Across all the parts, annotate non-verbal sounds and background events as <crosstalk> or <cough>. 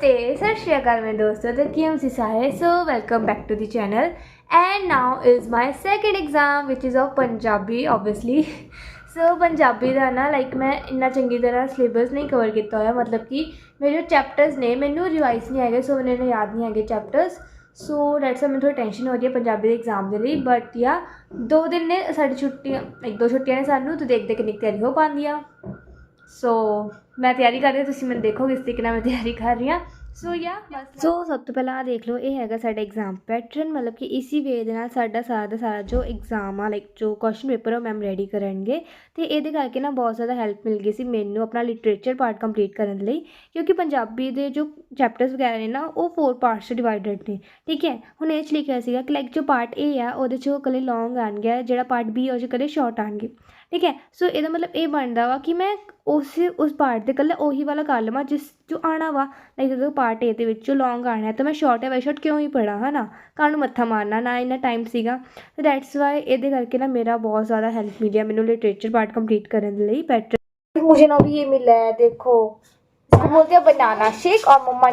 ਅਕਾਲ ਮੇਰੇ ਦੋਸਤੋ, ਤੇ ਕੀ ਤੁਸੀਂ ਸਾਰੇ? So welcome back to the channel and now is my second exam which is of Punjabi obviously so Punjabi ਦਾ ਨਾ ਲਾਈਕ ਮੈਂ ਇੰਨਾ ਚੰਗੀ ਤਰ੍ਹਾਂ ਸਿਲੇਬਸ ਨਹੀਂ ਕਵਰ ਕੀਤਾ ਹੋਇਆ, ਮਤਲਬ ਕਿ ਮੇਰੇ ਜੋ ਚੈਪਟਰਸ ਨੇ, ਮੈਨੂੰ ਰਿਵਾਈਜ਼ ਨਹੀਂ ਹੈਗੇ ਸੋ ਮੈਨੂੰ ਯਾਦ ਨਹੀਂ ਹੈਗੇ ਚੈਪਟਰਸ ਸੋ ਡੈਟਸ ਮੈਨੂੰ ਥੋੜੀ ਟੈਨਸ਼ਨ ਹੋ ਰਹੀ ਹੈ ਪੰਜਾਬੀ ਦੇ ਐਗਜ਼ਾਮ ਦੇ ਲਈ ਬਟ ਯਾ ਦੋ ਦਿਨ ਨੇ, ਸਾਡੀ ਛੁੱਟੀਆਂ, ਇੱਕ ਦੋ ਛੁੱਟੀਆਂ ਨੇ ਸਾਨੂੰ ਤੇ ਦੇਖਦੇ ਕਿੰਨੀ ਕੁ ਤਿਆਰੀ ਹੋ ਪਾਉਂਦੀ ਆ। ਸੋ ਮੈਂ ਤਿਆਰੀ ਕਰ ਰਹੀ ਹਾਂ, ਤੁਸੀਂ ਮੈਨੂੰ ਦੇਖੋ ਕਿਸ ਤਰੀਕੇ ਨਾਲ ਮੈਂ ਤਿਆਰੀ ਕਰ ਰਹੀ ਹਾਂ। ਸੋ ਯਾ ਸੋ ਸਭ ਤੋਂ ਪਹਿਲਾਂ ਆ ਦੇਖ ਲਓ, ਇਹ ਹੈਗਾ ਸਾਡਾ ਐਗਜ਼ਾਮ ਪੈਟਰਨ ਮਤਲਬ ਕਿ ਇਸੀ ਵੇ ਦੇ ਨਾਲ ਸਾਡਾ ਸਾਰਾ ਦਾ ਸਾਰਾ ਜੋ ਐਗਜ਼ਾਮ ਆ ਲਾਈਕ ਜੋ ਕੁਐਸਚਨ ਪੇਪਰ ਉਹ ਮੈਮ ਰੈਡੀ ਕਰਨਗੇ। ਤੇ ਇਹਦੇ ਕਰਕੇ ਨਾ ਬਹੁਤ ਜ਼ਿਆਦਾ ਹੈਲਪ ਮਿਲ ਗਈ ਸੀ ਮੈਨੂੰ ਆਪਣਾ ਲਿਟਰੇਚਰ ਪਾਰਟ ਕੰਪਲੀਟ ਕਰਨ ਲਈ, ਕਿਉਂਕਿ ਪੰਜਾਬੀ ਦੇ ਜੋ ਚੈਪਟਰਸ ਵਗੈਰਾ ਨੇ ਨਾ, ਉਹ ਫੋਰ ਪਾਰਟਸ 'ਚ ਡਿਵਾਈਡਡ ਨੇ। ਠੀਕ ਹੈ, ਹੁਣ ਇਹ 'ਚ ਲਿਖਿਆ ਸੀਗਾ ਕਿ ਲਾਈਕ ਜੋ ਪਾਰਟ ਏ ਆ, ਉਹਦੇ 'ਚ ਉਹ ਇਕੱਲੇ ਲੌਂਗ ਆਣਗੇ ਜਿਹੜਾ ਪਾਰਟ ਬੀ ਉਹ 'ਚ ਇਕੱਲੇ ਸ਼ਾਰਟ ਆਣਗੇ ਠੀਕ ਹੈ? ਸੋ ਇਹਦਾ ਮਤਲਬ ਇਹ ਬਣਦਾ ਵਾ ਕਿ ਮੈਂ ਉਸ ਉਸ ਪਾਰਟ ਦੇ ਕੱਲਾ ਉਹੀ ਵਾਲਾ ਕਰ ਲਵਾਂ ਜਿਸ ਜੋ ਆਣਾ ਵਾ। ਲਾਈਕ ਅਗਰ ਪਾਰਟ ਏ ਦੇ ਵਿੱਚ ਲੌਂਗ ਆਣਾ ਤਾਂ ਮੈਂ ਸ਼ਾਰਟ ਹੈ ਬਾਈ ਸ਼ਾਰਟ ਕਿਉਂ ਹੀ ਪੜਾ ਹਨਾ? ਕਾਹਨੂੰ ਮੱਥਾ ਮਾਰਨਾ, ਨਾ ਇੰਨਾ ਟਾਈਮ ਸੀਗਾ। ਦੈਟਸ ਵਾਈ ਇਹਦੇ ਕਰਕੇ ਨਾ ਮੇਰਾ ਬਹੁਤ ਜ਼ਿਆਦਾ ਹੈਲਪ ਮਿਲਿਆ ਮੈਨੂੰ ਲਿਟਰੇਚਰ ਪਾਰਟ ਕੰਪਲੀਟ ਕਰਨ ਦੇ ਲਈ ਬੈਟਰ मुझे ना भी ये मिला है देखो इसको बोलते हैं बनाना शेक और मम्मा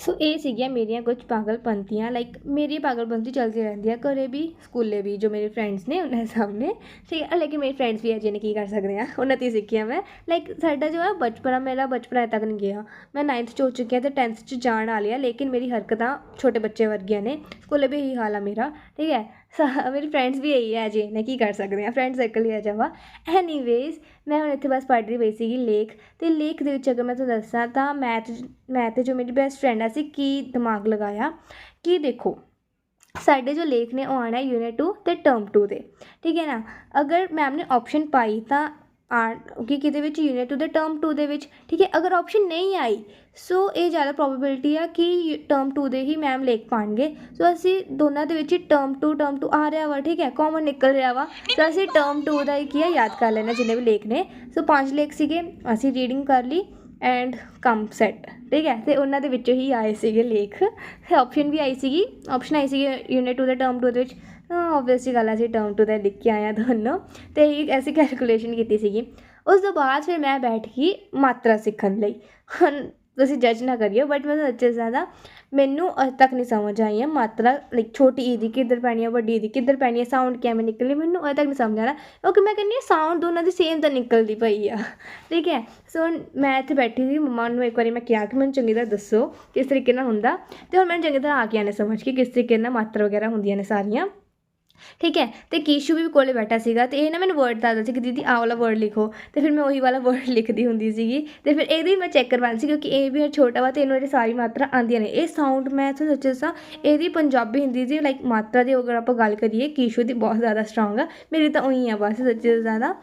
ਸੋ ਇਹ ਸੀਗੀਆਂ ਮੇਰੀਆਂ ਕੁਝ ਪਾਗਲਪੰਤੀਆਂ ਲਾਈਕ ਮੇਰੀ ਪਾਗਲਪੰਤੀ ਚੱਲਦੀ ਰਹਿੰਦੀ ਆ ਘਰੇ ਵੀ, ਸਕੂਲੇ ਵੀ, ਜੋ ਮੇਰੇ ਫਰੈਂਡਸ ਨੇ, ਉਹਨਾਂ ਸਾਹਮਣੇ। ਠੀਕ ਹੈ ਲੇਕਿਨ ਮੇਰੇ ਫਰੈਂਡਸ ਵੀ ਅਜੇ ਨੇ ਕੀ ਕਰ ਸਕਦੇ ਆ, ਉਹਨਾਂ ਤੇ ਸਿੱਖਿਆ ਮੈਂ। ਲਾਈਕ ਸਾਡਾ ਜੋ ਹੈ ਬਚਪਨਾ ਮੇਰਾ ਬਚਪਨਾ ਤੱਕ ਨਹੀਂ ਗਿਆ। ਮੈਂ 9th ਚ ਹੋ ਚੁੱਕਿਆ ਹਾਂ ਤੇ 10th ਚ ਜਾਣ ਵਾਲੀ ਆ, ਲੇਕਿਨ ਮੇਰੀ ਹਰਕਤਾਂ ਛੋਟੇ ਬੱਚੇ ਵਰਗੀਆਂ ਨੇ। ਸਕੂਲੇ ਵੀ ਇਹੀ ਹਾਲ ਆ ਮੇਰਾ, ਠੀਕ ਹੈ। ਮੇਰੀ ਫਰੈਂਡਸ ਵੀ ਇਹੀ ਹੈ ਅਜੇ ਨੇ ਕੀ ਕਰ ਸਕਦੇ ਹਾਂ? ਫਰੈਂਡ ਸਰਕਲ ਹੀ ਆ ਵਾ ਐਨੀਵੇਜ਼ ਮੈਂ ਹੁਣ ਇੱਥੇ ਬਸ ਪੜ੍ਹ ਰਹੀ ਪਈ ਸੀਗੀ ਲੇਖ। ਅਤੇ ਲੇਖ ਦੇ ਵਿੱਚ ਅਗਰ ਮੈਂ ਤੁਹਾਨੂੰ ਦੱਸਾਂ ਤਾਂ ਮੈਥ ਮੈਂ ਤੇ ਜੋ ਮੇਰੀ ਬੈਸਟ ਫਰੈਂਡ ਆ ਸੀ, ਕੀ ਦਿਮਾਗ ਲਗਾਇਆ? ਕਿ ਦੇਖੋ, ਸਾਡੇ ਜੋ ਲੇਖ ਨੇ ਉਹ ਆਉਣਾ ਯੂਨਿਟ ਟੂ ਅਤੇ ਟਰਮ ਟੂ ਦੇ ਠੀਕ ਹੈ ਨਾ? ਅਗਰ ਮੈਮ ਨੇ ਆਪਸ਼ਨ ਪਾਈ ਤਾਂ ਕਿ ਕਿਤੇ ਵਿੱਚ ਯੂਨਿਟ 2 ਦੇ ਟਰਮ 2 ਦੇ ਵਿੱਚ ਠੀਕ ਹੈ ਅਗਰ ਆਪਸ਼ਨ ਨਹੀਂ ਆਈ ਸੋ ਇਹ ਜ਼ਿਆਦਾ ਪ੍ਰੋਬੇਬਿਲਿਟੀ ਆ ਕਿ ਟਰਮ 2 ਦੇ ਹੀ ਮੈਮ ਲੇਖ ਪਾਣਗੇ। ਸੋ ਅਸੀਂ ਦੋਨਾਂ ਦੇ ਵਿੱਚ ਟਰਮ 2 ਟਰਮ 2 ਆ ਰਿਹਾ ਵਾ ਠੀਕ ਹੈ ਕਾਮਨ ਨਿਕਲ ਰਿਹਾ ਵਾ। ਸੋ ਅਸੀਂ ਟਰਮ 2 ਦਾ ਹੀ ਕੀ ਆ ਯਾਦ ਕਰ ਲੈਣਾ ਜਿੰਨੇ ਵੀ ਲੇਖ ਨੇ। ਸੋ ਪੰਜ ਲੇਖ ਸੀਗੇ ਅਸੀਂ ਰੀਡਿੰਗ ਕਰ ਲਈ ਐਂਡ ਕੰਮ ਸੈੱਟ ਠੀਕ ਹੈ ਤੇ ਉਹਨਾਂ ਦੇ ਵਿੱਚੋਂ ਹੀ ਆਏ ਸੀਗੇ ਲੇਖ ਆਪਸ਼ਨ <laughs> ਵੀ ਆਈ ਸੀਗੀ ਆਪਸ਼ਨ ਆਈ ਸੀਗੀ ਯੂਨਿਟ 2 ਦੇ ਟਰਮ 2 ਦੇ ਵਿੱਚ। ਆਬਵੀਅਸਲੀ ਗੱਲ ਹੈ ਅਸੀਂ ਟਰਮ ਟੂ ਦਾ ਲਿਖ ਕੇ ਆਇਆ ਦੋਨੋਂ ਤੇ ਇੱਕ ਐਸੀ ਕੈਲਕੂਲੇਸ਼ਨ ਕੀਤੀ ਸੀਗੀ। ਉਸ ਤੋਂ ਬਾਅਦ ਫਿਰ ਮੈਂ ਬੈਠ ਗਈ ਮਾਤਰਾ ਸਿੱਖਣ ਲਈ। ਹੁਣ ਤੁਸੀਂ ਜੱਜ ਨਾ ਕਰਿਓ ਬਟ ਮੈਂ ਸੱਚੇ ਜ਼ਿਆਦਾ ਮੈਨੂੰ ਅਜੇ ਤੱਕ ਨਹੀਂ ਸਮਝ ਆਈ ਹੈ ਮਾਤਰਾ ਲਾਈਕ ਛੋਟੀ ਈ ਦੀ ਕਿੱਧਰ ਪੈਣੀ ਹੈ, ਵੱਡੀ ਦੀ ਕਿੱਧਰ ਪੈਣੀ ਹੈ ਸਾਊਂਡ ਕਿਵੇਂ ਨਿਕਲਣੀ ਮੈਨੂੰ ਅਜੇ ਤੱਕ ਨਹੀਂ ਸਮਝ ਆ ਰਿਹਾ। ਕਿਉਂਕਿ ਮੈਂ ਕਹਿੰਦੀ ਹਾਂ ਸਾਊਂਡ ਦੋਨਾਂ ਦੀ ਸੇਮ ਤਾਂ ਨਿਕਲਦੀ ਪਈ ਆ। ਠੀਕ ਹੈ? ਸੋ ਮੈਂ ਇੱਥੇ ਬੈਠੀ ਸੀ, ਮੰਮਾ ਨੂੰ ਇੱਕ ਵਾਰੀ ਮੈਂ ਕਿਹਾ ਕਿ ਮੈਨੂੰ ਚੰਗੀ ਤਰ੍ਹਾਂ ਦੱਸੋ ਕਿਸ ਤਰੀਕੇ ਨਾਲ ਹੁੰਦਾ। ਤੇ ਹੁਣ ਮੈਨੂੰ ਚੰਗੀ ਤਰ੍ਹਾਂ ਆ ਗਿਆ ਨੇ ਸਮਝ ਕਿ ਕਿਸ ਤਰੀਕੇ ਨਾਲ ਮਾਤਰਾ ਵਗੈਰਾ ਹੁੰਦੀਆਂ ਨੇ ਸਾਰੀਆਂ। ਠੀਕ ਹੈ ਤੇ ਕੀਸ਼ੂ ਵੀ ਕੋਲੇ ਬੈਠਾ ਸੀਗਾ ਤੇ ਇਹ ਨਾ ਮੈਨੂੰ ਵਰਡ ਦੱਸਦਾ ਸੀ ਕਿ ਦੀਦੀ ਆਹ ਵਾਲਾ ਵਰਡ ਲਿਖੋ ਤੇ ਫਿਰ ਮੈਂ ਉਹੀ ਵਾਲਾ ਵਰਡ ਲਿਖਦੀ ਹੁੰਦੀ ਸੀਗੀ ਤੇ ਫਿਰ ਇਹਦੀ ਮੈਂ ਚੈੱਕ ਕਰਵਾਉਣੀ ਸੀ ਕਿਉਂਕਿ ਇਹ ਵੀ ਛੋਟਾ ਵਾ ਤੇ ਇਹਨੂੰ ਇਹ ਸਾਰੀ ਮਾਤਰਾ ਆਉਂਦੀਆਂ ਨੇ ਇਹ ਸਾਊਂਡ ਮੈਂ ਤੁਹਾਨੂੰ ਸੱਚੇ ਦੱਸਾਂ ਇਹਦੀ ਪੰਜਾਬੀ ਹਿੰਦੀ ਦੀ ਲਾਈਕ ਮਾਤਰਾ ਦੀ ਅਗਰ ਆਪਾਂ ਗੱਲ ਕਰੀਏ ਕੀਸ਼ੂ ਦੀ ਬਹੁਤ ਜ਼ਿਆਦਾ ਸਟਰੋਂਗ ਆ ਮੇਰੀ ਤਾਂ ਉਹੀ ਆ ਬਸ ਸੱਚੇ ਜ਼ਿਆਦਾ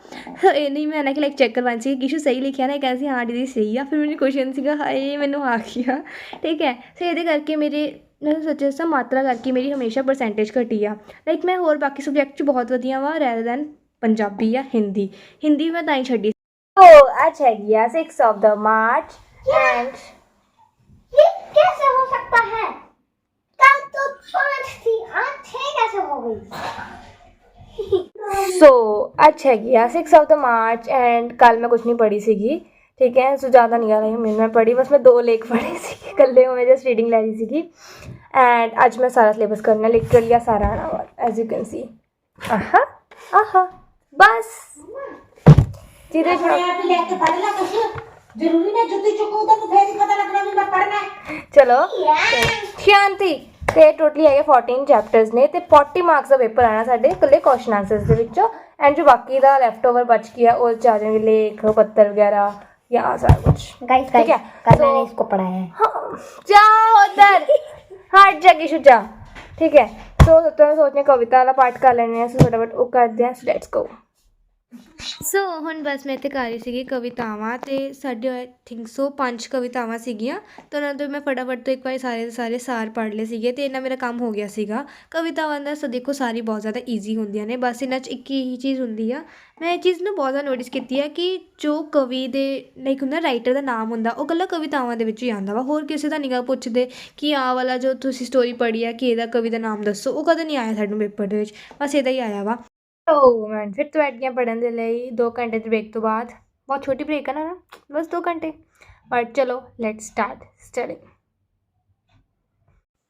ਸੋ ਇਹ ਨਹੀਂ ਮੈਂ ਨਾ ਕਿ ਲਾਈਕ ਚੈੱਕ ਕਰਵਾਉਣੀ ਸੀ ਕਿ ਕੀਸ਼ੂ ਸਹੀ ਲਿਖਿਆ ਨਾ ਇਹ ਕਹਿੰਦੀ ਸੀ ਹਾਂ ਦੀਦੀ ਸਹੀ ਆ ਫਿਰ ਮੈਨੂੰ ਕੁਐਸਚਨ ਸੀਗਾ ਹਾਏ ਮੈਨੂੰ ਆ ਗਿਆ ਠੀਕ ਹੈ ਸੋ ਇਹਦੇ ਕਰਕੇ ਮੇਰੇ ਮੈਂ ਸੱਚੇ ਦੱਸਾਂ ਮਾਤਰਾ ਕਰਕੇ ਮੇਰੀ ਹਮੇਸ਼ਾ ਪਰਸੈਂਟੇਜ ਘਟੀ ਆ ਲਾਈਕ ਮੈਂ ਹੋਰ ਬਾਕੀ ਸਬਜੈਕਟ 'ਚ ਬਹੁਤ ਵਧੀਆ ਵਾਂ ਰੈਦਰ ਦੈਨ ਪੰਜਾਬੀ ਜਾਂ ਹਿੰਦੀ ਹਿੰਦੀ ਮੈਂ ਤਾਂ ਹੀ ਛੱਡੀ ਸੋ ਅੱਜ ਹੈਗੀ ਆ 6 ਆਫ ਦਾ ਮਾਰਚ ਐਂਡ ये कैसे हो सकता है कल तो पाँच थी आज छह कैसे हो गई ਸੋ ਅੱਜ ਹੈਗੀ ਆ 6 ਆਫ ਦਾ ਮਾਰਚ ਐਂਡ ਕੱਲ ਮੈਂ ਕੁਝ ਨਹੀਂ ਪੜ੍ਹੀ ਸੀਗੀ ਠੀਕ ਹੈ ਸੋ ਜ਼ਿਆਦਾ ਨਹੀਂ ਆ ਰਹੀ ਮੈਨੂੰ ਮੈਂ ਪੜ੍ਹੀ ਬਸ ਮੈਂ ਦੋ ਲੇਖ ਪੜ੍ਹੇ ਸੀ ਇਕੱਲੇ <laughs> ਉਹ ਮੈਂ ਜਸਟ ਰੀਡਿੰਗ ਲੈ ਰਹੀ ਸੀਗੀ ਐਂਡ ਅੱਜ ਮੈਂ ਸਾਰਾ ਸਿਲੇਬਸ ਕਰਨਾ ਲਿਟਰਲੀ ਆ ਸਾਰਾ ਆਣਾ ਵਾ ਐਜ਼ ਯੂ ਕੈਨ ਸੀ ਆਹਾ ਆਹਾ ਬਸ ਜਿਹਦੇ ਆਪਣੇ ਆਪ ਹੀ ਲੈ ਕੇ ਪੜ੍ਹ ਲੈ ਕੁਛ ਜ਼ਰੂਰੀ ਨਾ ਜੁੱਤੀ ਚੁੱਕੂ ਤਾਂ ਤੂੰ ਫੇਰ ਹੀ ਪਤਾ ਲੱਗਣਾ ਵੀ ਮੈਂ ਪੜ੍ਹਨਾ ਹੈ ਚਲੋ ਤੇ ਸ਼ਾਂਤੀ ਤੇ ਟੋਟਲੀ ਹੈਗੇ 14 ਚੈਪਟਰਸ ਨੇ ਤੇ 40 ਮਾਰਕਸ ਦਾ ਪੇਪਰ ਆਣਾ ਸਾਡੇ ਇਕੱਲੇ ਕੁਐਸਚਨ ਆਨਸਰਸ ਦੇ ਵਿੱਚੋਂ ਐਂਡ ਜੋ ਬਾਕੀ ਦਾ ਲੈਫਟ ਓਵਰ ਬਚ ਗਿਆ ਉਹ ਚ ਆ ਜਾਣਗੇ ਲੇਖ ਪੱਤਰ ਵਗੈਰਾ ਜਾਂ ਆਹ ਸਾਰਾ ਕੁਝ गाइस ठीक है, कल तो- मैंने इसको पढ़ा है हाँ, जाओ उधर ਹਟ ਜਾ ਕਿਸ਼ੂ ਜਾ ਠੀਕ ਹੈ। ਸੋ ਤੁਹਾਨੂੰ ਸੋਚਨੇ ਕਵਿਤਾ ਵਾਲਾ ਪਾਠ ਕਰ ਲੈਣੇ ਆ ਸੋ ਫਟਾਫਟ ਉਹ ਕਰਦੇ ਆ ਸੋ ਲੈਟਸ ਗੋ ਸੋ ਹੁਣ ਬਸ ਮੈਂ ਇੱਥੇ ਕਰ ਰਹੀ ਸੀਗੀ ਕਵਿਤਾਵਾਂ ਤੇ ਸਾਡੇ ਆਈ ਥਿੰਕ ਸੋ ਪੰਜ ਕਵਿਤਾਵਾਂ ਸੀਗੀਆਂ। ਤਾਂ ਉਹਨਾਂ ਤੋਂ ਮੈਂ ਫਟਾਫਟ ਤੋਂ ਇੱਕ ਵਾਰੀ ਸਾਰੇ ਦੇ ਸਾਰੇ ਸਾਰ ਪੜ੍ਹ ਲਏ ਸੀਗੇ ਤੇ ਇਹਨਾਂ ਮੇਰਾ ਕੰਮ ਹੋ ਗਿਆ ਸੀਗਾ। ਕਵਿਤਾਵਾਂ ਦਾ ਸੋ ਦੇਖੋ ਸਾਰੀ ਬਹੁਤ ਜ਼ਿਆਦਾ ਈਜ਼ੀ ਹੁੰਦੀਆਂ ਨੇ, ਬਸ ਇਹਨਾਂ 'ਚ ਇੱਕ ਹੀ ਚੀਜ਼ ਹੁੰਦੀ ਆ। ਮੈਂ ਇਹ ਚੀਜ਼ ਨੂੰ ਬਹੁਤ ਜ਼ਿਆਦਾ ਨੋਟਿਸ ਕੀਤੀ ਆ ਕਿ ਜੋ ਕਵੀ ਦੇ ਲਾਈਕ ਹੁੰਦਾ ਰਾਈਟਰ ਦਾ ਨਾਮ ਹੁੰਦਾ, ਉਹ ਇਕੱਲਾ ਕਵਿਤਾਵਾਂ ਦੇ ਵਿੱਚ ਹੀ ਆਉਂਦਾ ਵਾ। ਹੋਰ ਕਿਸੇ ਦਾ ਨਿਗਾਹ ਪੁੱਛਦੇ ਕਿ ਆਹ ਵਾਲਾ ਜੋ ਤੁਸੀਂ ਸਟੋਰੀ ਪੜ੍ਹੀ ਆ, ਕਿ ਇਹਦਾ ਕਵੀ ਦਾ ਨਾਮ ਦੱਸੋ, ਉਹ ਕਦੇ ਨਹੀਂ ਆਇਆ ਸਾਨੂੰ ਪੇਪਰ ਦੇ ਵਿੱਚ। ਬਸ ਇਹਦਾ ਹੀ ਆਇਆ ਵਾ। ਓ ਮੈਂ ਫਿਰ ਤੋਂ ਐਡ ਗਿਆ ਪੜਨ ਦੇ ਲਈ 2 ਘੰਟੇ ਦੇ ਬ੍ਰੇਕ ਤੋਂ ਬਾਅਦ, ਬਹੁਤ ਛੋਟੀ ਬ੍ਰੇਕ ਹੈ ਨਾ ਨਾ ਬਸ 2 ਘੰਟੇ। ਬਟ ਚਲੋ ਲੈਟ ਸਟਾਰਟ ਸਟੱਡਿੰਗ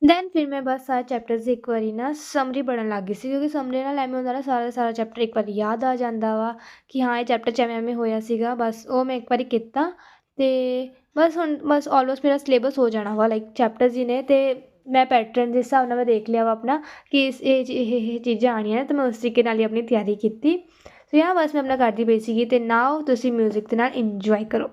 ਦੈਨ ਫਿਰ ਮੈਂ ਬਸ ਸਾਰੇ ਚੈਪਟਰਸ ਇੱਕ ਵਾਰੀ ਨਾ ਸਮਰੀ ਪੜ੍ਹਨ ਲੱਗ ਗਈ ਸੀ, ਕਿਉਂਕਿ ਸਮਰੀ ਨਾਲ ਐਵੇਂ ਹੁੰਦਾ ਨਾ, ਸਾਰਾ ਸਾਰਾ ਚੈਪਟਰ ਇੱਕ ਵਾਰੀ ਯਾਦ ਆ ਜਾਂਦਾ ਵਾ ਕਿ ਹਾਂ, ਇਹ ਚੈਪਟਰ 'ਚ ਐਵੇਂ ਐਵੇਂ ਹੋਇਆ ਸੀਗਾ, ਬਸ ਉਹ ਮੈਂ ਇੱਕ ਵਾਰੀ ਕੀਤਾ ਤੇ ਬਸ ਹੁਣ, ਬਸ ਆਲਮੋਸਟ ਮੇਰਾ ਸਿਲੇਬਸ ਹੋ ਜਾਣਾ ਵਾ ਲਾਈਕ ਚੈਪਟਰਸ ਹੀ ਨੇ ਤੇ ਮੈਂ ਪੈਟਰਨ ਦੇ ਹਿਸਾਬ ਨਾਲ ਮੈਂ ਦੇਖ ਲਿਆ ਵਾ ਆਪਣਾ, ਕਿ ਇਸ ਇਹ ਚੀ- ਇਹ ਇਹ ਚੀਜ਼ਾਂ ਆਉਣੀਆਂ ਨੇ, ਤਾਂ ਮੈਂ ਉਸ ਤਰੀਕੇ ਨਾਲ ਹੀ ਆਪਣੀ ਤਿਆਰੀ ਕੀਤੀ। ਸੋ ਯਾ ਬਸ ਮੈਂ ਆਪਣਾ ਕਰਦੀ ਪਈ ਸੀਗੀ, ਤੇ ਨਾਓ ਤੁਸੀਂ 뮤직 ਦੇ ਨਾਲ ਇੰਜੋਏ ਕਰੋ।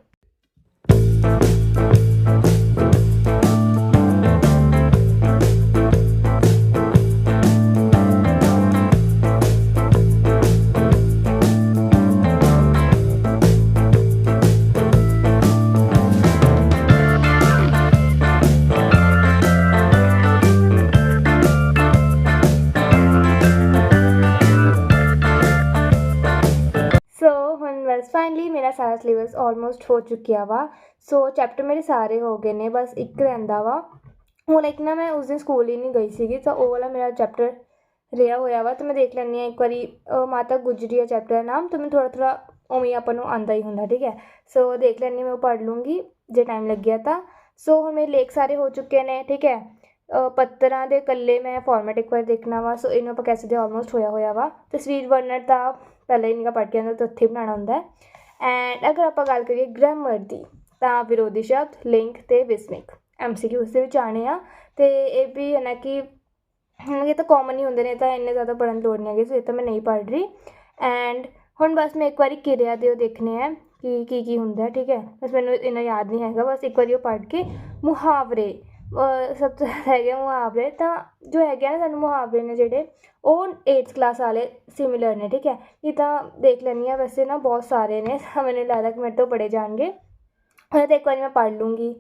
ਆਲਮੋਸਟ ਹੋ ਚੁੱਕਿਆ ਵਾ। ਸੋ ਚੈਪਟਰ ਮੇਰੇ ਸਾਰੇ ਹੋ ਗਏ ਨੇ, ਬਸ ਇੱਕ ਰਹਿੰਦਾ ਵਾ। ਹੁਣ ਇੱਕ ਨਾ ਮੈਂ ਉਸ ਦਿਨ ਸਕੂਲ ਹੀ ਨਹੀਂ ਗਈ ਸੀਗੀ, ਤਾਂ ਉਹ ਵਾਲਾ ਮੇਰਾ ਚੈਪਟਰ ਰਿਹਾ ਹੋਇਆ ਵਾ। ਤਾਂ ਮੈਂ ਦੇਖ ਲੈਂਦੀ ਹਾਂ ਇੱਕ ਵਾਰੀ ਮਾਤਾ ਗੁਜਰੀ ਆ ਚੈਪਟਰ ਦਾ ਨਾਮ, ਤਾਂ ਮੈਂ ਥੋੜਾ ਥੋੜਾ ਉਵੇਂ ਆਪਾਂ ਨੂੰ ਆਂਦਾ ਹੀ ਹੁੰਦਾ, ਠੀਕ ਹੈ। ਸੋ ਦੇਖ ਲੈਂਦੀ ਮੈਂ ਉਹ ਪੜ੍ਹ ਲੂੰਗੀ, ਜੇ ਟਾਈਮ ਲੱਗਿਆ ਤਾਂ। ਸੋ ਹੁਣ ਮੇਰੇ ਲੇਖ ਸਾਰੇ ਹੋ ਚੁੱਕੇ ਨੇ, ਠੀਕ ਹੈ। ਪੱਤਰਾਂ ਦੇ ਇਕੱਲੇ ਮੈਂ ਫਾਰਮੈਟ ਇੱਕ ਵਾਰ ਦੇਖਣਾ ਵਾ। ਸੋ ਇਹਨੂੰ ਆਪਾਂ ਕੈਸੇ ਦੇ ਆਲਮੋਸਟ ਹੋਇਆ ਹੋਇਆ ਵਾ। ਤਸਵੀਰ ਵਰਣਨ ਤਾਂ ਪਹਿਲਾਂ ਹੀ ਨਿਕਾ ਪੜ੍ਹ ਕੇ ਆਉਂਦਾ, ਤਾਂ ਉੱਥੇ ਹੀ ਬਣਾਉਣਾ ਹੁੰਦਾ ਐਂਡ ਅਗਰ ਆਪਾਂ ਗੱਲ ਕਰੀਏ ਗ੍ਰਾਮਰ ਦੀ, ਤਾਂ ਵਿਰੋਧੀ ਸ਼ਬਦ ਲਿੰਕ ਤੇ ਵਿਸਮਿਕ ਐਮਸੀਕਿਊ ਉਸ ਦੇ ਵਿੱਚ ਆਣੇ ਆ। ਤੇ ਇਹ ਵੀ ਹੈ ਨਾ ਕਿ ਇਹ ਤਾਂ ਕਾਮਨ ਹੀ ਹੁੰਦੇ ਨੇ ਤਾਂ ਇੰਨੇ ਜ਼ਿਆਦਾ ਪੜ੍ਹਨ ਦੀ ਲੋੜ ਨਹੀਂ ਹੈਗੀ ਸੋ ਇਹ ਤਾਂ ਮੈਂ ਨਹੀਂ ਪੜ੍ਹ ਰਹੀ। ਐਂਡ ਹੁਣ ਬਸ ਮੈਂ ਇੱਕ ਵਾਰੀ ਕਿਰਿਆ ਦੇ ਉਹ ਦੇਖਣੇ ਆ ਕਿ ਕੀ ਕੀ ਹੁੰਦਾ, ਠੀਕ ਹੈ? ਬਸ ਮੈਨੂੰ ਇੰਨਾ ਯਾਦ ਨਹੀਂ ਹੈਗਾ, ਬਸ ਇੱਕ ਵਾਰੀ ਉਹ ਪੜ੍ਹ ਕੇ ਮੁਹਾਵਰੇ ਸਭ ਤੋਂ ਜ਼ਿਆਦਾ ਹੈਗੇ ਆ ਮੁਹਾਵਰੇ, ਤਾਂ ਜੋ ਹੈਗੇ ਆ ਨਾ ਸਾਨੂੰ ਮੁਹਾਵਰੇ ਨੇ ਜਿਹੜੇ, ਉਹ 8th ਕਲਾਸ ਵਾਲੇ ਸਿਮਿਲਰ ਨੇ, ਠੀਕ ਹੈ? ਇਹ ਤਾਂ ਦੇਖ ਲੈਂਦੀ ਹਾਂ, ਵੈਸੇ ਨਾ ਬਹੁਤ ਸਾਰੇ ਨੇ, ਤਾਂ ਮੈਨੂੰ ਲੱਗਦਾ ਕਿ ਮੇਰੇ ਤੋਂ ਪੜ੍ਹੇ ਜਾਣਗੇ। ਉਹ ਤਾਂ ਇੱਕ ਵਾਰੀ ਮੈਂ ਪੜ੍ਹ ਲੂੰਗੀ,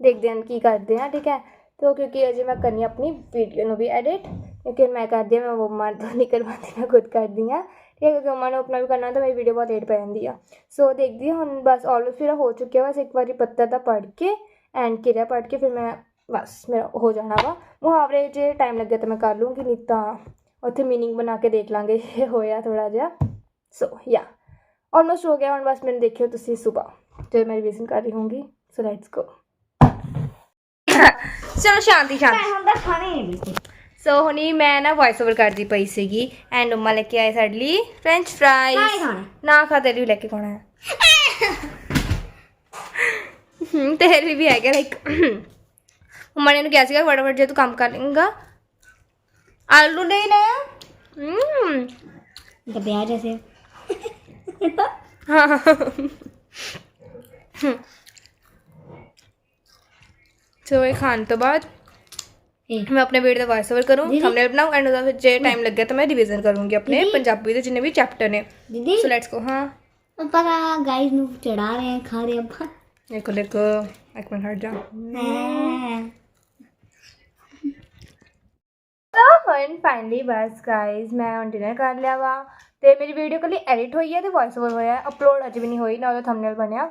ਦੇਖਦੇ ਹਾਂ ਕੀ ਕਰਦੇ ਹਾਂ ਠੀਕ ਹੈ? ਤੋ ਕਿਉਂਕਿ ਅਜੇ ਮੈਂ ਕਰਨੀ ਆ ਆਪਣੀ ਵੀਡੀਓ ਨੂੰ ਵੀ ਐਡਿਟ ਕਿਉਂਕਿ ਮੈਂ ਕਰਦੀ ਹਾਂ, ਮੈਂ ਮੰਮਾ ਤੋਂ ਨਹੀਂ ਕਰਵਾਉਂਦੀ ਮੈਂ ਖੁਦ ਕਰਦੀ ਹਾਂ, ਠੀਕ ਹੈ? ਕਿਉਂਕਿ ਮੰਮਾ ਨੂੰ ਆਪਣਾ ਵੀ ਕਰਨਾ ਤਾਂ ਮੇਰੀ ਵੀਡੀਓ ਬਹੁਤ ਲੇਟ ਪੈ ਜਾਂਦੀ ਆ। ਸੋ ਦੇਖਦੀ ਹਾਂ, ਹੁਣ ਬਸ ਆਲਮੋਸਟ ਮੇਰਾ ਹੋ ਚੁੱਕਿਆ, ਬਸ ਇੱਕ ਵਾਰੀ ਪੱਤਰ ਦਾ ਪੜ੍ਹ ਕੇ ਐਂਡ ਕਿਰਿਆ ਪੜ੍ਹ ਕੇ, ਫਿਰ ਮੈਂ ਬਸ ਮੇਰਾ ਹੋ ਜਾਣਾ ਵਾ। ਮੁਹਾਵਰੇ ਜੇ ਟਾਈਮ ਲੱਗਿਆ ਤਾਂ ਮੈਂ ਕਰ ਲੂੰਗੀ ਨਹੀਂ ਤਾਂ ਉੱਥੇ ਮੀਨਿੰਗ ਬਣਾ ਕੇ ਦੇਖ ਲਾਂਗੇ ਜੇ ਹੋਇਆ ਥੋੜਾ ਜਿਹਾ। ਸੋ ਯਾ ਆਲਮੋਸਟ ਹੋ ਗਿਆ ਹੁਣ ਬਸ ਮੈਨੂੰ ਦੇਖਿਓ ਤੁਸੀਂ ਸਵੇਰ। ਜਦੋਂ ਮੈਂ ਰਿਵੀਜ਼ਨ ਕਰ ਰਹੀ ਹੋਊਂਗੀ ਸੋ ਲੈਟਸ ਗੋ ਚਲੋ ਸ਼ਾਂਤੀ ਸ਼ਾਂਤੀ। ਮੈਂ ਹੁਣ ਤਾਂ ਖਾਣੇ ਨਹੀਂ ਬਿਲਕੁਲ ਸੋ ਹੁਣੀ ਮੈਂ ਨਾ ਵਾਇਸ ਓਵਰ ਕਰਦੀ ਪਈ ਸੀਗੀ ਐਂਡ ਮੰਮਾ ਲੈ ਕੇ ਆਏ ਸਾਡੇ ਲਈ ਫ੍ਰੈਂਚ ਫ੍ਰਾਈਜ਼ ਖਾਣਾ? ਨਾ ਖਾ ਤੇਰੇ ਵੀ ਲੈ ਕੇ ਖਾਣਾ। ਹੈ ਤੇਰੇ ਵੀ ਹੈਗਾ ਲਾਈਕ ਮੰਮਾ ਨੇ ਇਹਨੂੰ ਕਿਹਾ ਸੀਗਾ ਫਟਾਫਟ ਜੇ ਤੂੰ ਕੰਮ ਕਰ ਲੇਂਗਾ ਆਲੂ ਨਹੀਂ ਨਾ। ਹੂੰ। ਡੱਬਿਆ ਜੈਸੇ ਹਾਂ। ਸੋ ਇਹ ਖਾਣ ਤੋਂ ਬਾਅਦ ਇਹ। ਮੈਂ ਆਪਣੇ ਵੀਡੀਓ ਦਾ ਵਾਇਸ ਓਵਰ ਕਰੂੰ ਦੀਦੀ। ਥੰਬਨੇਲ ਬਣਾਉਂ ਐਂਡ ਉਹਦਾ ਫਿਰ ਜੇ ਟਾਈਮ ਲੱਗਿਆ ਤਾਂ ਮੈਂ ਰਿਵੀਜ਼ਨ ਕਰੂੰਗੀ ਆਪਣੇ ਦੀਦੀ। ਪੰਜਾਬੀ ਦੇ ਜਿੰਨੇ ਵੀ ਚੈਪਟਰ ਨੇ। ਸੋ ਲੈਟਸ ਗੋ ਹਾਂ। ਗਾਈਸ ਨੂੰ ਚੜਾ ਰਹੇ ਹਾਂ ਖਾ ਰਹੇ ਹਾਂ ਆਪਾਂ। ਦੇਖੋ ਦੇਖੋ। ਇੱਕ ਮਿੰਟ ਹਟ ਜਾ। ਹਾਂ ਸੋ ਹੁਣ ਫਾਈਨਲੀ ਬਸ ਗਾਇਜ਼ ਮੈਂ ਹੁਣ ਡਿਨਰ ਕਰ ਲਿਆ ਵਾ ਤੇ ਮੇਰੀ ਵੀਡੀਓ ਕੱਲੀ ਐਡਿਟ ਹੋਈ ਹੈ ਤੇ ਵਾਇਸ ਓਵਰ ਹੋਇਆ ਅਪਲੋਡ ਅਜੇ ਵੀ ਨਹੀਂ ਹੋਈ ਨਾ ਉਹਦਾ ਥੰਬਨੇਲ ਬਣਿਆ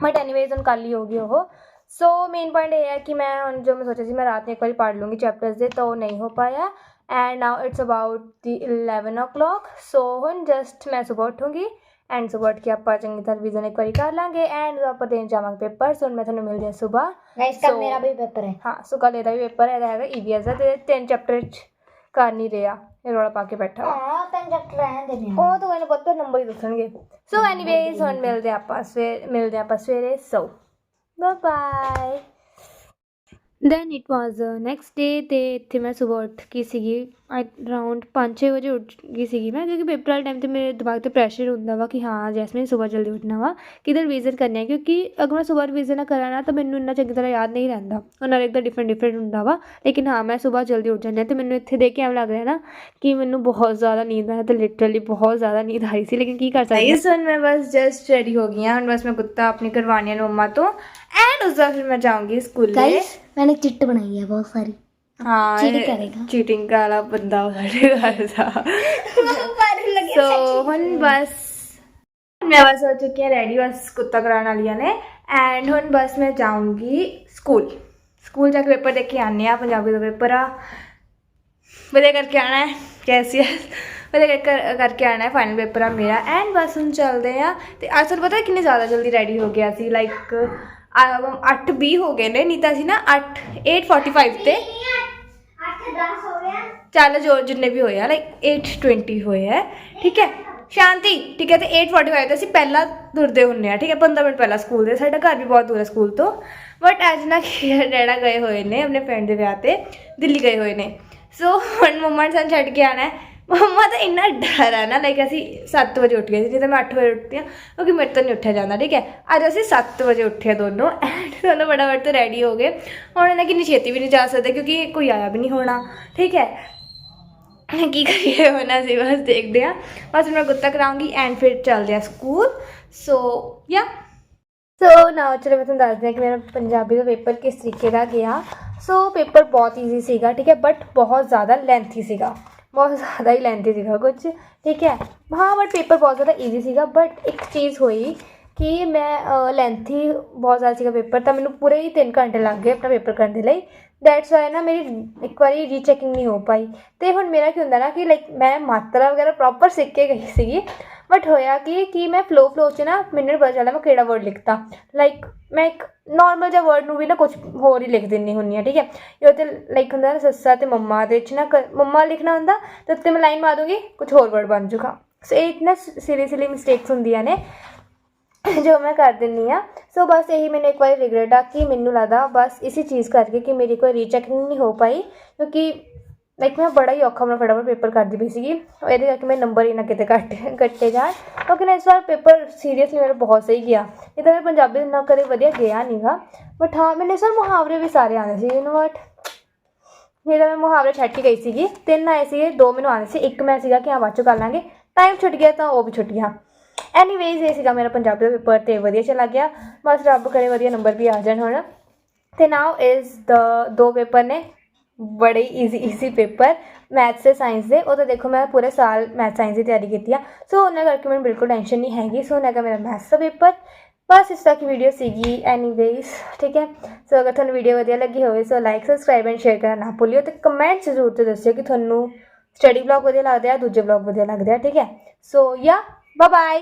ਬਟ ਐਨੀਵੇਜ਼ ਹੁਣ ਕੱਲ ਹੀ ਹੋਗੀ ਉਹ ਸੋ ਮੇਨ ਪੁਆਇੰਟ ਇਹ ਹੈ ਕਿ ਮੈਂ ਹੁਣ ਜੋ ਮੈਂ ਸੋਚਿਆ ਸੀ ਮੈਂ ਰਾਤ ਨੂੰ ਇੱਕ ਵਾਰੀ ਪੜ੍ਹ ਲੂੰਗੀ ਚੈਪਟਰਸ ਦੇ ਤਾਂ ਉਹ ਨਹੀਂ ਹੋ ਪਾਇਆ and now it's about the 11 o'clock. So ਹੁਣ ਜਸਟ ਮੈਂ ਸਵੇਰ ਉੱਠੂੰਗੀ ਐਂਡ ਸਵੇਰ ਉੱਠ ਕੇ ਆਪਾਂ ਚੰਗੀ ਤਰ੍ਹਾਂ ਰਿਵੀਜ਼ਨ ਇੱਕ ਵਾਰੀ ਕਰ ਲਾਂਗੇ ਐਂਡ ਆਪਾਂ ਦੇਣ ਜਾਵਾਂਗੇ ਪੇਪਰ ਸੋ ਮੈਂ ਤੁਹਾਨੂੰ ਮਿਲਦੀ ਹਾਂ ਸਵੇਰ ਗਾਈਸ ਕੱਲ ਮੇਰਾ ਵੀ ਪੇਪਰ ਹੈ ਹਾਂ ਸੋ ਕੱਲ੍ਹ ਇਹਦਾ ਵੀ ਪੇਪਰ ਹੈਗਾ ਹੈਗਾ ਈਵੀਐਸ ਦਾ ਤੇ ਤਿੰਨ ਚੈਪਟਰ ਚ ਕਰ ਨਹੀਂ ਰਿਹਾ ਇਹ ਰੌਲਾ ਪਾ ਕੇ ਬੈਠਾ। ਹਾਂ ਤਾਂ ਜੱਟ ਰਹਿਣ ਦੇ ਨੇ ਉਹ ਤਾਂ ਮੈਨੂੰ ਪਤਾ ਨੰਬਰ ਹੀ ਦੱਸਣਗੇ ਸੋ ਐਨੀਵੇਜ਼ ਹੁਣ ਮਿਲਦੇ ਆਪਾਂ ਸਵੇਰੇ ਮਿਲਦੇ ਆਪਾਂ ਸਵੇਰੇ so bye bye then it was next day ਤੇ ਇੱਥੇ ਮੈਂ ਸਵੇਰ ਉੱਠ ਗਈ ਸੀਗੀ ਅਰਾਊਂਡ 5-6 ਵਜੇ ਉੱਠ ਗਈ ਸੀਗੀ ਮੈਂ ਕਿਉਂਕਿ ਪੇਪਰ ਵਾਲੇ ਟਾਈਮ ਤੇ ਮੇਰੇ ਦਿਮਾਗ ਤੇ ਪ੍ਰੈਸ਼ਰ ਹੁੰਦਾ ਵਾ ਕਿ ਹਾਂ ਜੈਸਮੀਨ ਸਵੇਰ ਜਲਦੀ ਉੱਠਣਾ ਵਾ ਕਿਧਰ ਰਿਵੀਜ਼ਨ ਕਰਨਾ ਹੈ ਕਿਉਂਕਿ ਅਗਰ ਮੈਂ ਸਵੇਰ ਰਿਵੀਜ਼ਨ ਨਾ ਕਰਾਂ ਨਾ ਤਾਂ ਮੈਨੂੰ ਇੰਨਾ ਚੰਗੀ ਤਰ੍ਹਾਂ ਯਾਦ ਨਹੀਂ ਰਹਿੰਦਾ। ਉਹਨਾਂ ਇੱਕ ਤਾਂ ਡਿਫਰੈਂਟ ਡਿਫਰੈਂਟ ਹੁੰਦਾ ਵਾ ਲੇਕਿਨ ਹਾਂ ਮੈਂ ਸਵੇਰ ਜਲਦੀ ਉੱਠ ਜਾਂਦੀ ਹਾਂ ਤੇ ਮੈਨੂੰ ਇੱਥੇ ਦੇਖ ਕੇ ਐਵੇਂ ਲੱਗ ਰਿਹਾ ਨਾ ਕਿ ਮੈਨੂੰ ਬਹੁਤ ਜ਼ਿਆਦਾ ਨੀਂਦ ਆ ਤੇ ਲਿਟਰਲੀ ਬਹੁਤ ਜ਼ਿਆਦਾ ਨੀਂਦ ਆ ਰਹੀ ਸੀ ਲੇਕਿਨ ਕੀ ਕਰ ਸਕਦੀ? ਹਾਂ ਹੁਣ ਮੈਂ ਬਸ ਜਸਟ ਰੈਡੀ ਹੋ ਗਈ ਹਾਂ ਹੁਣ ਬਸ ਮੈਂ ਕੁੱਤਾ ਆਪਣੀ ਕਰਵਾਉਣੀ ਹੈ ਮੰਮਾ ਤੋਂ ਐਂਡ ਉਸ ਦਾ ਫਿਰ ਮੈਂ ਜਾਊਂਗੀ ਸਕੂਲੇ ਗਾਈਸ मैंने चिट बनाई है बहुत सारी ਹਾਂ cheating ਕਰੇਗਾ। ਚੀਟਿੰਗ ਵਾਲਾ ਬੰਦਾ ਉਹ ਸਾਡੇ ਘਰ ਦਾ ਸੋ ਹੁਣ ਬਸ ਮੈਂ ਬਸ ਹੋ ਚੁੱਕੀ ਹਾਂ ਰੈਡੀ ਬਸ ਕੁੱਤਾ ਕਰਾਉਣ ਵਾਲੀਆਂ ਨੇ ਐਂਡ ਹੁਣ ਬਸ ਮੈਂ ਜਾਊਂਗੀ ਸਕੂਲ ਸਕੂਲ ਜਾ ਕੇ ਪੇਪਰ ਦੇ ਕੇ ਆਉਂਦੇ ਆ ਪੰਜਾਬੀ ਦਾ ਪੇਪਰ ਆ ਵਧੀਆ ਕਰਕੇ ਆਣਾ ਹੈ ਕੈਸੀ ਹੈ ਵਧੀਆ ਕਰ ਕਰਕੇ ਆਣਾ ਹੈ ਫਾਈਨਲ ਪੇਪਰ ਆ ਮੇਰਾ ਐਂਡ ਬਸ ਹੁਣ ਚੱਲਦੇ ਆ ਤੇ ਅੱਜ ਤੁਹਾਨੂੰ ਪਤਾ ਕਿੰਨੀ ਜ਼ਿਆਦਾ ਜਲਦੀ ਰੈਡੀ ਹੋ ਗਿਆ ਸੀ ਲਾਈਕ 8:20 ਹੋ ਗਏ ਨੇ ਨਹੀਂ ਤਾਂ ਅਸੀਂ ਨਾ 8 8:45 ਤੇ ਅੱਠ ਦਸ ਹੋ ਗਿਆ ਚੱਲ ਜੋ ਜਿੰਨੇ ਵੀ ਹੋਏ ਆ ਲਾਈਕ 8:20 ਹੋਏ ਆ, ਠੀਕ ਹੈ? ਸ਼ਾਂਤੀ, ਠੀਕ ਹੈ, ਤੇ 8:45 ਤੇ ਅਸੀਂ ਪਹਿਲਾਂ ਤੁਰਦੇ ਹੁੰਨੇ ਆ, ਠੀਕ ਹੈ? 15 ਮਿੰਟ ਪਹਿਲਾਂ ਸਕੂਲ ਦੇ, ਸਾਡਾ ਘਰ ਵੀ ਬਹੁਤ ਦੂਰ ਹੈ ਸਕੂਲ ਤੋਂ। ਬਟ ਅੱਜ ਨਾ ਕੀ ਡੈਡਾ ਗਏ ਹੋਏ ਨੇ, ਆਪਣੇ ਫਰੈਂਡ ਦੇ ਵਿਆਹ ਤੇ, ਦਿੱਲੀ ਗਏ ਹੋਏ ਨੇ। ਸੋ ਹੁਣ ਮੰਮਾ ਨੇ ਸਾਨੂੰ ਛੱਡ ਕੇ ਆਣਾ ਹੈ। ਮੰਮਾ ਤਾਂ ਇੰਨਾ ਡਰ ਹੈ ਨਾ ਲਾਈਕ ਅਸੀਂ 7 ਵਜੇ ਉੱਠ ਗਏ ਸੀ, ਜਦੋਂ ਮੈਂ 8 ਵਜੇ ਉੱਠਦੀ ਹਾਂ, ਕਿਉਂਕਿ ਮੇਰੇ ਤੋਂ ਨਹੀਂ ਉੱਠਿਆ ਜਾਂਦਾ, ਠੀਕ ਹੈ? ਅੱਜ ਅਸੀਂ 7 ਵਜੇ ਉੱਠੇ ਦੋਨੋਂ ਐਂਡ ਦੋਨੋਂ ਬੜਾ ਫਟਾਫਟ ਤੋਂ ਰੈਡੀ ਹੋ ਗਏ। ਹੁਣ ਇਹਨਾਂ ਕਿੰਨੀ ਛੇਤੀ ਵੀ ਨਹੀਂ ਜਾ ਸਕਦੇ, ਕਿਉਂਕਿ ਕੋਈ ਆਇਆ ਵੀ ਨਹੀਂ ਹੋਣਾ, ਠੀਕ ਹੈ? ਕੀ ਕਰੀਏ, ਹੁਣ ਅਸੀਂ ਬਸ ਦੇਖਦੇ ਹਾਂ। ਬਸ ਮੈਂ ਗੁੱਤਾ ਕਰਾਉਂਗੀ ਐਂਡ ਫਿਰ ਚੱਲਦੇ ਆ ਸਕੂਲ। ਸੋ ਯਾ ਸੋ ਨਾ ਚਲੋ ਮੈਂ ਤੁਹਾਨੂੰ ਦੱਸਦੀ ਹਾਂ ਕਿ ਮੇਰਾ ਪੰਜਾਬੀ ਦਾ ਪੇਪਰ ਕਿਸ ਤਰੀਕੇ ਦਾ ਗਿਆ। ਸੋ ਪੇਪਰ ਬਹੁਤ ਈਜ਼ੀ ਸੀਗਾ, ਠੀਕ ਹੈ? ਬਟ ਬਹੁਤ ਜ਼ਿਆਦਾ ਲੈਂਥੀ ਸੀਗਾ। ਬਹੁਤ ਜ਼ਿਆਦਾ ਹੀ ਲੈਂਥੀ ਸੀਗਾ ਕੁਝ ਠੀਕ ਹੈ? ਹਾਂ ਬਟ ਪੇਪਰ ਬਹੁਤ ਜ਼ਿਆਦਾ ਈਜ਼ੀ ਸੀਗਾ ਬਟ ਇੱਕ ਚੀਜ਼ ਹੋਈ ਕਿ ਮੈਂ ਲੈਂਥੀ ਬਹੁਤ ਜ਼ਿਆਦਾ ਸੀਗਾ ਪੇਪਰ ਤਾਂ ਮੈਨੂੰ ਪੂਰੇ ਹੀ 3 ਘੰਟੇ ਲੱਗ ਗਏ ਆਪਣਾ ਪੇਪਰ ਕਰਨ ਦੇ ਲਈ। ਦੈਟਸ ਵਾਈ ਨਾ ਮੇਰੀ ਇੱਕ ਵਾਰੀ ਰੀਚੈਕਿੰਗ ਨਹੀਂ ਹੋ ਪਾਈ। ਤੇ ਹੁਣ ਮੇਰਾ ਕੀ ਹੁੰਦਾ ਨਾ ਕਿ ਲਾਈਕ ਮੈਂ ਮਾਤਰਾ ਵਗੈਰਾ ਪ੍ਰੋਪਰ ਸਿੱਖ ਕੇ ਗਈ ਸੀਗੀ। ਬਟ ਹੋਇਆ ਕਿ ਕਿ ਮੈਂ ਫਲੋ ਫਲੋ ਚ ਨਾ ਮੈਨੂੰ ਪਤਾ ਚੱਲਦਾ ਮੈਂ ਕਿਹੜਾ ਵਰਡ ਲਿਖਤਾ। ਲਾਈਕ ਮੈਂ ਇੱਕ ਨਾਰਮਲ ਜਿਹਾ ਵਰਡ ਨੂੰ ਵੀ ਨਾ ਕੁਝ ਹੋਰ ਹੀ ਲਿਖ ਦਿੰਨੀ ਹੁੰਨੀ ਆ ਠੀਕ ਹੈ। ਇਹ ਤੇ ਲਾਈਕ ਹੁੰਦਾ ਨਾ ਸੱਸਾ ਤੇ ਮੰਮਾ ਦੇ ਵਿੱਚ ਨਾ ਕ- ਮੰਮਾ ਲਿਖਣਾ ਹੁੰਦਾ, ਤੇ ਉੱਤੇ ਮੈਂ ਲਾਈਨ ਮਾਰ ਦੂੰਗੀ ਕੁਝ ਹੋਰ ਵਰਡ ਬਣ ਜੂਗਾ। ਸੋ ਇਹ ਨਾ ਸੀਰੀਅਸਲੀ ਮਿਸਟੇਕਸ ਹੁੰਦੀਆਂ ਨੇ। <coughs> ਜੋ ਮੈਂ ਕਰ ਦਿੰਨੀ ਆ। ਸੋ ਬਸ ਇਹੀ ਮੈਨੂੰ ਇੱਕ ਵਾਰੀ ਰਿਗਰਟ ਆ ਕਿ ਮੈਨੂੰ ਲੱਗਦਾ ਬਸ ਇਸੇ ਚੀਜ਼ ਕਰਕੇ ਕਿ ਮੇਰੀ ਕੋਈ ਰੀਚੈਕਿੰਗ ਨਹੀਂ ਹੋ ਪਾਈ। ਕਿਉਂਕਿ ਲਾਈਕ ਮੈਂ ਬੜਾ ਹੀ ਔਖਾ ਆਪਣਾ ਫਟਾਫਟ ਪੇਪਰ ਕਰਦੀ ਪਈ ਸੀਗੀ। ਇਹਦੇ ਕਰਕੇ ਮੇਰੇ ਨੰਬਰ ਹੀ ਨਾ ਕਿਤੇ ਘੱਟ ਕੱਟੇ ਜਾਣ। ਕਿਉਂਕਿ ਨਾ ਇਸ ਵਾਰ ਪੇਪਰ ਸੀਰੀਅਸਲੀ ਮੇਰਾ ਬਹੁਤ ਸਹੀ ਗਿਆ। ਇਹ ਤਾਂ ਮੈਂ ਪੰਜਾਬੀ ਨਾ ਕਦੇ ਵਧੀਆ ਗਿਆ ਨਹੀਂਗਾ। ਬਟ ਹਾਂ, ਮੈਨੂੰ ਇਸ ਵਾਰ ਮੁਹਾਵਰੇ ਵੀ ਸਾਰੇ ਆਉਂਦੇ ਸੀ। ਯੂ ਬਟ ਨਹੀਂ ਤਾਂ ਮੈਂ ਮੁਹਾਵਰੇ ਛੱਡ ਕੇ ਗਈ ਸੀਗੀ। ਤਿੰਨ ਆਏ ਸੀਗੇ, ਦੋ ਮੈਨੂੰ ਆਉਂਦੇ ਸੀ। ਇੱਕ ਮੈਂ ਸੀਗਾ ਕਿ ਹਾਂ, ਬਾਅਦ ਚੋਂ ਕਰ ਲਾਂਗੇ। ਟਾਈਮ ਛੁੱਟ ਗਿਆ ਤਾਂ ਉਹ ਵੀ ਛੁੱਟ ਗਿਆ। ਐਨੀਵੇਜ਼ ਇਹ ਸੀਗਾ ਮੇਰਾ ਪੰਜਾਬੀ ਦਾ ਪੇਪਰ ਤੇ ਵਧੀਆ ਚਲਾ ਗਿਆ। ਬਸ ਰੱਬ ਕਰੇ ਵਧੀਆ ਨੰਬਰ ਵੀ ਆ ਜਾਣ ਹੁਣ। ਤੇ ਨਾਓ ਇਜ਼ ਦ ਦੋ ਪੇਪਰ ਨੇ। ਬੜੇ ਈਜ਼ੀ ਈਜ਼ੀ ਪੇਪਰ। ਮੈਥਸ ਤੇ ਸਾਇੰਸ ਦੇ। ਉਹ ਤਾਂ ਦੇਖੋ ਮੈਂ ਪੂਰੇ ਸਾਲ ਮੈਥ ਸਾਇੰਸ ਦੀ ਤਿਆਰੀ ਕੀਤੀ ਆ। ਸੋ ਉਹਨਾਂ ਕਰਕੇ ਮੈਨੂੰ ਬਿਲਕੁਲ ਟੈਨਸ਼ਨ ਨਹੀਂ ਹੈਗੀ। ਸੋ ਉਹਨਾਂ ਦਾ ਮੇਰਾ ਮੈਥਸ ਦਾ ਪੇਪਰ। ਬਸ ਇਸ ਤੱਕ ਵੀਡੀਓ ਸੀਗੀ। ਐਨੀਵੇਜ਼ ਠੀਕ ਹੈ। ਸੋ ਅਗਰ ਤੁਹਾਨੂੰ ਵੀਡੀਓ ਵਧੀਆ ਲੱਗੀ ਹੋਵੇ so like subscribe and share ਕਰਨਾ ਨਾ ਭੁੱਲਿਓ। ਤੇ ਕਮੈਂਟ ਜ਼ਰੂਰ ਤੇ ਦੱਸਿਓ ਕਿ ਤੁਹਾਨੂੰ ਸਟੱਡੀ ਵਲੌਗ ਵਧੀਆ ਲੱਗਦਾ ਹੈ ਦੂਜੇ ਵਲੌਗ ਵਧੀਆ ਲੱਗਦੇ ਆ। ਠੀਕ ਹੈ। ਸੋ ਯਾ ਬਾਏ ਬਾਏ